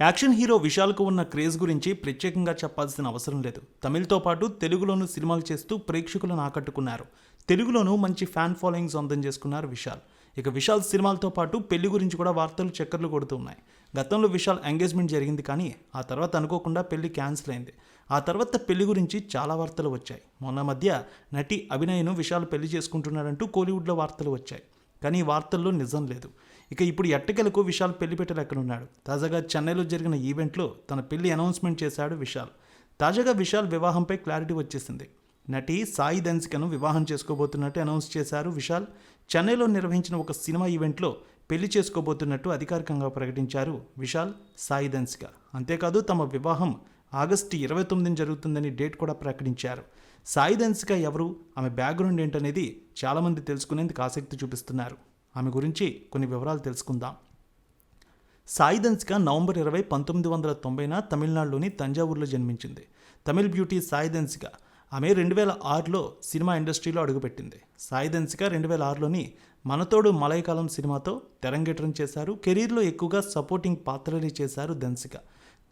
Action hero విశాల్కు ఉన్న craze గురించి ప్రత్యేకంగా చెప్పాల్సిన అవసరం లేదు. తమిళ్తో పాటు తెలుగులోనూ సినిమాలు చేస్తూ ప్రేక్షకులను ఆకట్టుకున్నారు. తెలుగులోనూ మంచి ఫ్యాన్ ఫాలోయింగ్ సొంతం చేసుకున్నారు విశాల్. ఇక విశాల్ సినిమాలతో పాటు పెళ్ళి గురించి కూడా వార్తలు చక్కర్లు కొడుతున్నాయి గతంలో విశాల్ ఎంగేజ్మెంట్ జరిగింది కానీ ఆ తర్వాత అనుకోకుండా పెళ్ళి క్యాన్సిల్ అయింది. ఆ తర్వాత పెళ్ళి గురించి చాలా వార్తలు వచ్చాయి. మొన్న మధ్య నటి అభినయను విశాల్ పెళ్ళి చేసుకుంటున్నాడంటూ కోలీవుడ్లో వార్తలు వచ్చాయి. కానీ ఈ వార్తల్లో నిజం లేదు. ఇక ఇప్పుడు ఎట్టకెలకు విశాల్ పెళ్ళి ఎక్కడున్నాడు? తాజాగా చెన్నైలో జరిగిన ఈవెంట్లో తన పెళ్ళి అనౌన్స్మెంట్ చేశాడు విశాల్. తాజాగా విశాల్ వివాహంపై క్లారిటీ వచ్చేసింది. నటి సాయి దెన్సికను వివాహం చేసుకోబోతున్నట్టు అనౌన్స్ చేశారు విశాల్. చెన్నైలో నిర్వహించిన ఒక సినిమా ఈవెంట్లో పెళ్ళి చేసుకోబోతున్నట్టు అధికారికంగా ప్రకటించారు విశాల్ సాయి దన్సిక. అంతేకాదు తమ వివాహం ఆగస్టు ఇరవై తొమ్మిదిని జరుగుతుందని డేట్ కూడా ప్రకటించారు. సాయి దెన్సిక ఎవరు? ఆమె బ్యాక్గ్రౌండ్ ఏంటనేది చాలామంది తెలుసుకునేందుకు ఆసక్తి చూపిస్తున్నారు. ఆమె గురించి కొన్ని వివరాలు తెలుసుకుందాం. సాయి దన్సిక నవంబర్ ఇరవై పంతొమ్మిది వందల తొంభైన తమిళనాడులోని తంజావూరులో జన్మించింది. తమిళ్ బ్యూటీ సాయి దన్సిక ఆమె రెండు వేల ఆరులో సినిమా ఇండస్ట్రీలో అడుగుపెట్టింది. సాయి దన్సిక రెండు వేల ఆరులోని మనతోడు మలయకాలం సినిమాతో తెరంగేట్రం చేశారు. కెరీర్లో ఎక్కువగా సపోర్టింగ్ పాత్రలే చేశారు ధన్సిక.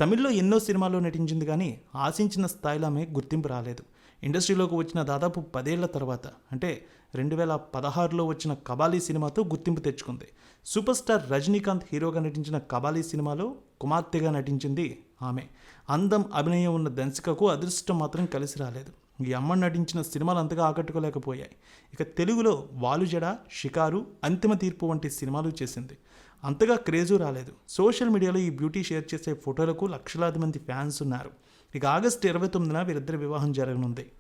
తమిళ్ళో ఎన్నో సినిమాల్లో నటించింది కానీ ఆశించిన స్థాయిలో ఆమె గుర్తింపు రాలేదు. ఇండస్ట్రీలోకి వచ్చిన దాదాపు పదేళ్ళ తర్వాత అంటే రెండు వేల పదహారులో వచ్చిన కబాలీ సినిమాతో గుర్తింపు తెచ్చుకుంది. సూపర్ స్టార్ రజనీకాంత్ హీరోగా నటించిన కబాలీ సినిమాలో కుమార్తెగా నటించింది ఆమె. అందం అభినయం ఉన్న దంశికకు అదృష్టం మాత్రం కలిసి రాలేదు. ఈ అమ్మ నటించిన సినిమాలు అంతగా ఆకట్టుకోలేకపోయాయి. ఇక తెలుగులో వాలుజడ షికారు అంతిమ తీర్పు వంటి సినిమాలు చేసింది. అంతగా క్రేజు రాలేదు. సోషల్ మీడియాలో ఈ బ్యూటీ షేర్ చేసే ఫోటోలకు లక్షలాది మంది ఫ్యాన్స్ ఉన్నారు. ఇక ఆగస్టు ఇరవై తొమ్మిదిన వీరిద్దరి వివాహం జరగనుంది.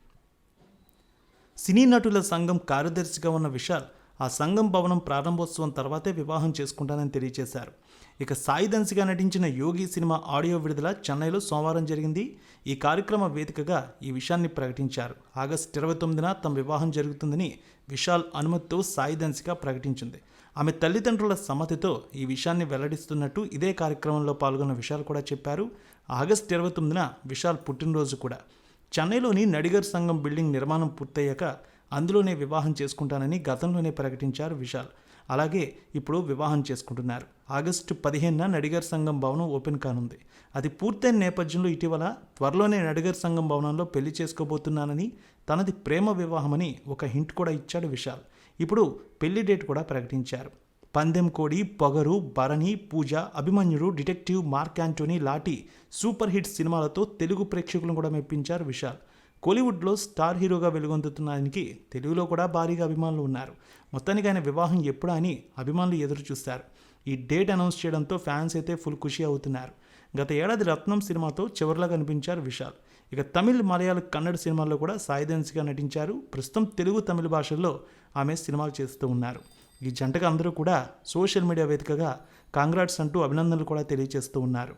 సినీ నటుల సంఘం కార్యదర్శిగా ఉన్న విశాల్ ఆ సంఘం భవనం ప్రారంభోత్సవం తర్వాతే వివాహం చేసుకుంటానని తెలియజేశారు. ఇక సాయి నటించిన యోగి సినిమా ఆడియో విడుదల చెన్నైలో సోమవారం జరిగింది. ఈ కార్యక్రమ వేదికగా ఈ విషయాన్ని ప్రకటించారు. ఆగస్టు ఇరవై తొమ్మిదిన తమ వివాహం జరుగుతుందని విశాల్ అనుమతితో సాయిదన్సికా ప్రకటించింది. ఆమె తల్లిదండ్రుల సమ్మతితో ఈ విషయాన్ని వెల్లడిస్తున్నట్టు ఇదే కార్యక్రమంలో పాల్గొన్న విశాల్ కూడా చెప్పారు. ఆగస్టు ఇరవై తొమ్మిదిన విశాల్ పుట్టినరోజు కూడా. చెన్నైలోని నడిగర్ సంఘం బిల్డింగ్ నిర్మాణం పూర్తయ్యాక అందులోనే వివాహం చేసుకుంటానని గతంలోనే ప్రకటించారు విశాల్. అలాగే ఇప్పుడు వివాహం చేసుకుంటున్నారు. ఆగస్టు పదిహేనున నడిగర్ సంఘం భవనం ఓపెన్ కానుంది. అది పూర్తయిన నేపథ్యంలో ఇటీవల త్వరలోనే నడిగర్ సంఘం భవనంలో పెళ్ళి చేసుకోబోతున్నానని తనది ప్రేమ వివాహమని ఒక హింట్ కూడా ఇచ్చాడు విశాల్. ఇప్పుడు పెళ్ళి డేట్ కూడా ప్రకటించారు. పందెం కోడి Pogaru Bharani Pooja Abhimanyudu detective Mark Antony లాటి super hit సినిమాలతో తెలుగు ప్రేక్షకులను కూడా మెప్పించారు విశాల్. కోలీవుడ్లో స్టార్ హీరోగా వెలుగొందుతున్నానికి తెలుగులో కూడా భారీగా అభిమానులు ఉన్నారు. మొత్తానికి ఆయన వివాహం ఎప్పుడా అని అభిమానులు ఎదురు చూస్తారు. ఈ డేట్ అనౌన్స్ చేయడంతో ఫ్యాన్స్ అయితే ఫుల్ ఖుషి అవుతున్నారు. గత ఏడాది రత్నం సినిమాతో చివరిలా కనిపించారు విశాల్. ఇక తమిళ్ మలయాళ కన్నడ సినిమాల్లో కూడా సాయిదెన్స్గా నటించారు. ప్రస్తుతం తెలుగు తమిళ భాషల్లో ఆమె సినిమాలు చేస్తూ ఉన్నారు. ఈ జంటగా అందరూ కూడా సోషల్ మీడియా వేదికగా కాంగ్రాట్స్ అంటూ అభినందనలు కూడా తెలియజేస్తూ ఉన్నారు.